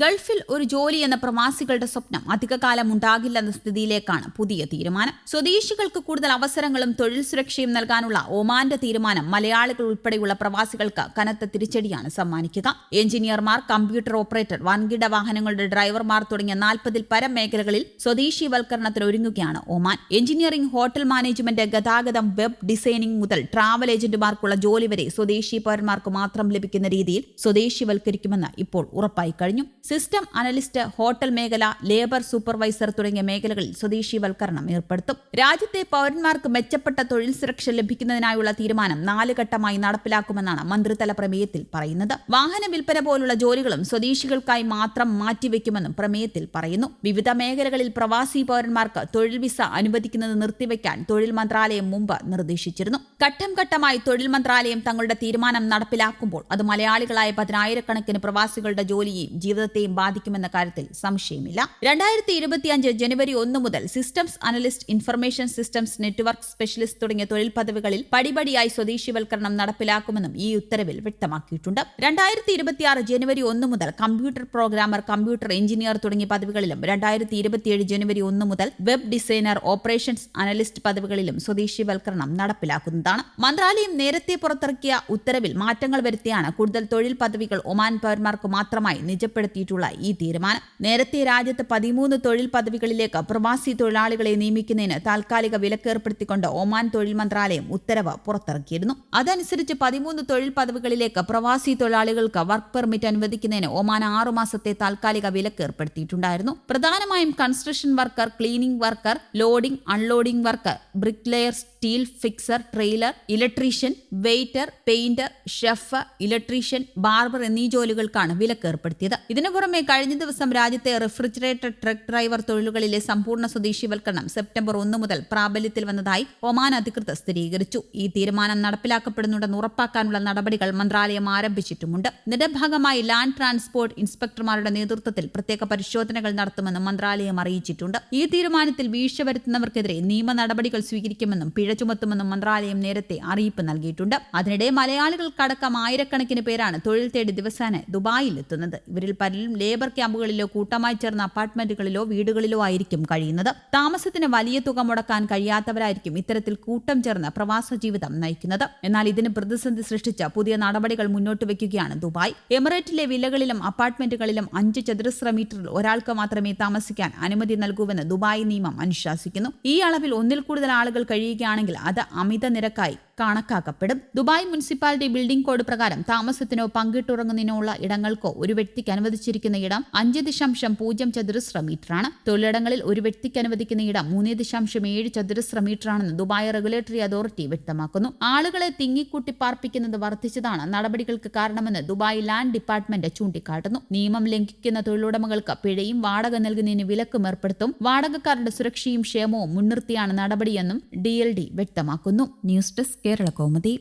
ഗൾഫിൽ ഒരു ജോലി എന്ന പ്രവാസികളുടെ സ്വപ്നം അധികകാലം ഉണ്ടാകില്ലെന്ന സ്ഥിതിയിലേക്കാണ് പുതിയ തീരുമാനം. സ്വദേശികൾക്ക് കൂടുതൽ അവസരങ്ങളും തൊഴിൽ സുരക്ഷയും നൽകാനുള്ള ഒമാന്റെ തീരുമാനം മലയാളികൾ ഉൾപ്പെടെയുള്ള പ്രവാസികൾക്ക് കനത്ത തിരിച്ചടിയാണ് സമ്മാനിക്കുക. എഞ്ചിനീയർമാർ കമ്പ്യൂട്ടർ ഓപ്പറേറ്റർ വൻകിട വാഹനങ്ങളുടെ ഡ്രൈവർമാർ തുടങ്ങിയ നാൽപ്പതിൽ പരം മേഖലകളിൽ സ്വദേശീവൽക്കരണത്തിന് ഒരുങ്ങുകയാണ് ഒമാൻ. എഞ്ചിനീയറിംഗ് ഹോട്ടൽ മാനേജ്മെന്റ് ഗതാഗതം വെബ് ഡിസൈനിംഗ് മുതൽ ട്രാവൽ ഏജന്റുമാർക്കുള്ള ജോലി വരെ സ്വദേശി പൗരന്മാർക്ക് മാത്രം ലഭിക്കുന്ന രീതിയിൽ സ്വദേശിവൽക്കരിക്കുമെന്ന് ഇപ്പോൾ ഉറപ്പായി കഴിഞ്ഞു. സിസ്റ്റം അനലിസ്റ്റ് ഹോട്ടൽ മേഖല ലേബർ സൂപ്പർവൈസർ തുടങ്ങിയ മേഖലകളിൽ സ്വദേശീവൽക്കരണം ഏർപ്പെടുത്തും. രാജ്യത്തെ പൌരന്മാർക്ക് മെച്ചപ്പെട്ട തൊഴിൽ സുരക്ഷ ലഭിക്കുന്നതിനായുള്ള തീരുമാനം നാല് ഘട്ടമായി നടപ്പിലാക്കുമെന്നാണ് മന്ത്രിതല പ്രമേയത്തിൽ പറയുന്നത്. വാഹന വിൽപ്പന പോലുള്ള ജോലികളും സ്വദേശികൾക്കായി മാത്രം മാറ്റിവെക്കുമെന്നും പ്രമേയത്തിൽ പറയുന്നു. വിവിധ മേഖലകളിൽ പ്രവാസി പൌരന്മാർക്ക് തൊഴിൽ വിസ അനുവദിക്കുന്നത് നിർത്തിവെക്കാൻ തൊഴിൽ മന്ത്രാലയം മുമ്പ് നിർദ്ദേശിച്ചിരുന്നു. ഘട്ടം ഘട്ടമായി തൊഴിൽ മന്ത്രാലയം തങ്ങളുടെ തീരുമാനം നടപ്പിലാക്കുമ്പോൾ അത് മലയാളികളായ പതിനായിരക്കണക്കിന് പ്രവാസികളുടെ ജോലിയെയും ജീവിതത്തെയും ബാധിക്കുമെന്ന കാര്യത്തിൽ സംശയമില്ല. രണ്ടായിരത്തി ഇരുപത്തിയഞ്ച് ജനുവരി ഒന്ന് മുതൽ systems analyst information systems network specialist തുടങ്ങിയ തൊഴിൽ പദവികളിൽ പടിപടിയായി സ്വദേശിവൽക്കരണം നടപ്പിലാക്കുമെന്നും ഈ ഉത്തരവിൽ വ്യക്തമാക്കിയിട്ടുണ്ട്. രണ്ടായിരത്തി ഇരുപത്തിയാറ് ജനുവരി ഒന്ന് മുതൽ കമ്പ്യൂട്ടർ പ്രോഗ്രാമർ കമ്പ്യൂട്ടർ എഞ്ചിനീയർ തുടങ്ങിയ പദവികളിലും രണ്ടായിരത്തി ഇരുപത്തിയേഴ് ജനുവരി ഒന്ന് മുതൽ വെബ് ഡിസൈനർ ഓപ്പറേഷൻസ് അനലിസ്റ്റ് പദവികളിലും സ്വദേശിവൽക്കരണം നടപ്പിലാക്കുന്നതാണ്. മന്ത്രാലയം നേരത്തെ പുറത്തിറക്കിയ ഉത്തരവിൽ മാറ്റങ്ങൾ വരുത്തിയാണ് കൂടുതൽ തൊഴിൽ പദവികൾ ഒമാൻ പൗരന്മാർക്ക് മാത്രമായി നിജപ്പെടുത്തിയിട്ടുള്ള ഈ തീരുമാനം. നേരത്തെ രാജ്യത്ത് പതിമൂന്ന് തൊഴിൽ പദവികളിലേക്ക് പ്രവാസി തൊഴിലാളികളെ നിയമിക്കുന്നതിന് താൽക്കാലിക വിലക്കേർപ്പെടുത്തിക്കൊണ്ട് ഒമാൻ തൊഴിൽ മന്ത്രാലയം ഉത്തരവ് പുറത്തിറക്കിയിരുന്നു. അതനുസരിച്ച് പതിമൂന്ന് തൊഴിൽ പദവികളിലേക്ക് പ്രവാസി തൊഴിലാളികൾക്ക് വർക്ക് പെർമിറ്റ് അനുവദിക്കുന്നതിന് ഒമാൻ ആറുമാസത്തെ താൽക്കാലിക വിലക്ക് ഏർപ്പെടുത്തിയിട്ടുണ്ടായിരുന്നു പ്രധാനമായും construction worker cleaning worker loading unloading worker bricklayer steel fixer trailer electrician waiter painter chef electrician barber എന്നീ ജോലികൾക്കാണ് വിലക്ക് ഏർപ്പെടുത്തിയത് ഇതിനു പുറമെ കഴിഞ്ഞ ദിവസം രാജ്യത്തെ റെഫ്രിജറേറ്റർ ട്രക്ക് ഡ്രൈവർ തൊഴിലുകളിലെ സമ്പൂർണ സ്വദേശിവൽക്കരണം സെപ്റ്റംബർ ഒന്ന് മുതൽ പ്രാബല്യത്തിൽ വന്നതായി ഒമാൻ അധികൃതർ സ്ഥിരീകരിച്ചു. ഈ തീരുമാനം നടപ്പിലാക്കപ്പെടുന്നുണ്ടെന്ന് ഉറപ്പാക്കാനുള്ള നടപടികൾ മന്ത്രാലയം ആരംഭിച്ചിട്ടുമുണ്ട്. ഇതിന്റെ ഭാഗമായി ലാൻഡ് ട്രാൻസ്പോർട്ട് ഇൻസ്പെക്ടർമാരുടെ നേതൃത്വത്തിൽ പ്രത്യേക പരിശോധനകൾ നടത്തുമെന്ന് മന്ത്രാലയം അറിയിച്ചിട്ടുണ്ട്. ഈ തീരുമാനത്തിൽ വീഴ്ച വരുത്തുന്നവർക്കെതിരെ നിയമ നടപടികൾ സ്വീകരിക്കുമെന്നും പിഴ ചുമത്തുമെന്നും മന്ത്രാലയം നേരത്തെ അറിയിപ്പ് നൽകിയിട്ടുണ്ട്. അതിനിടെ മലയാളികൾക്കടക്കം ആയിരക്കണക്കിന് പേരാണ് തൊഴിൽ തേടി ദിവസേന ദുബായിൽ എത്തുന്നത്. ഇവരിൽ ലേബർ ക്യാമ്പുകളിലോ കൂട്ടമായി ചേർന്ന അപ്പാർട്ട്മെന്റുകളിലോ വീടുകളിലോ ആയിരിക്കും കഴിയുന്നത്. താമസത്തിന് വലിയ തുക മുടക്കാൻ കഴിയാത്തവരായിരിക്കും ഇത്തരത്തിൽ കൂട്ടം ചേർന്ന് പ്രവാസ ജീവിതം നയിക്കുന്നത്. എന്നാൽ ഇതിന് പ്രതിസന്ധി സൃഷ്ടിച്ച പുതിയ നടപടികൾ മുന്നോട്ട് വയ്ക്കുകയാണ് ദുബായ്. എമിറേറ്റിലെ വില്ലകളിലും അപ്പാർട്ട്മെന്റുകളിലും അഞ്ച് ചതുരശ്ര മീറ്ററിൽ ഒരാൾക്ക് മാത്രമേ താമസിക്കാൻ അനുമതി നൽകൂവെന്ന് ദുബായ് നിയമം അനുശാസിക്കുന്നു. ഈ അളവിൽ ഒന്നിൽ കൂടുതൽ ആളുകൾ കഴിയുകയാണെങ്കിൽ അത് അമിത നിരക്കായി കണക്കാക്കപ്പെടും. ദുബായ് മുനിസിപ്പാലിറ്റി ബിൽഡിംഗ് കോഡ് പ്രകാരം താമസത്തിനോ പങ്കിട്ടുറങ്ങുന്നതിനോ ഉള്ള ഇടങ്ങൾക്കോ ഒരു വ്യക്തിക്ക് അനുവദിച്ചിരിക്കുന്ന ഇടം അഞ്ച് ദശാംശം പൂജ്യം ചതുരശ്ര മീറ്ററാണ് തൊഴിലിടങ്ങളിൽ ഒരു വ്യക്തിക്ക് അനുവദിക്കുന്ന ഇടം മൂന്ന് ദശാംശം ഏഴ് ചതുരശ്ര മീറ്ററാണെന്ന് ദുബായ് റെഗുലേറ്ററി അതോറിറ്റി വ്യക്തമാക്കുന്നു. ആളുകളെ തിങ്ങിക്കൂട്ടി പാർപ്പിക്കുന്നത് വർദ്ധിച്ചതാണ് നടപടികൾക്ക് കാരണമെന്ന് ദുബായ് ലാൻഡ് ഡിപ്പാർട്ട്മെന്റ് ചൂണ്ടിക്കാട്ടുന്നു. നിയമം ലംഘിക്കുന്ന തൊഴിലുടമകൾക്ക് പിഴയും വാടക നൽകുന്നതിന് വിലക്കും ഏർപ്പെടുത്തും. വാടകക്കാരുടെ സുരക്ഷയും ക്ഷേമവും മുൻനിർത്തിയാണ് നടപടിയെന്നും ഡി എൽ ഡി വ്യക്തമാക്കുന്നു. News desk Kerala Kaumudi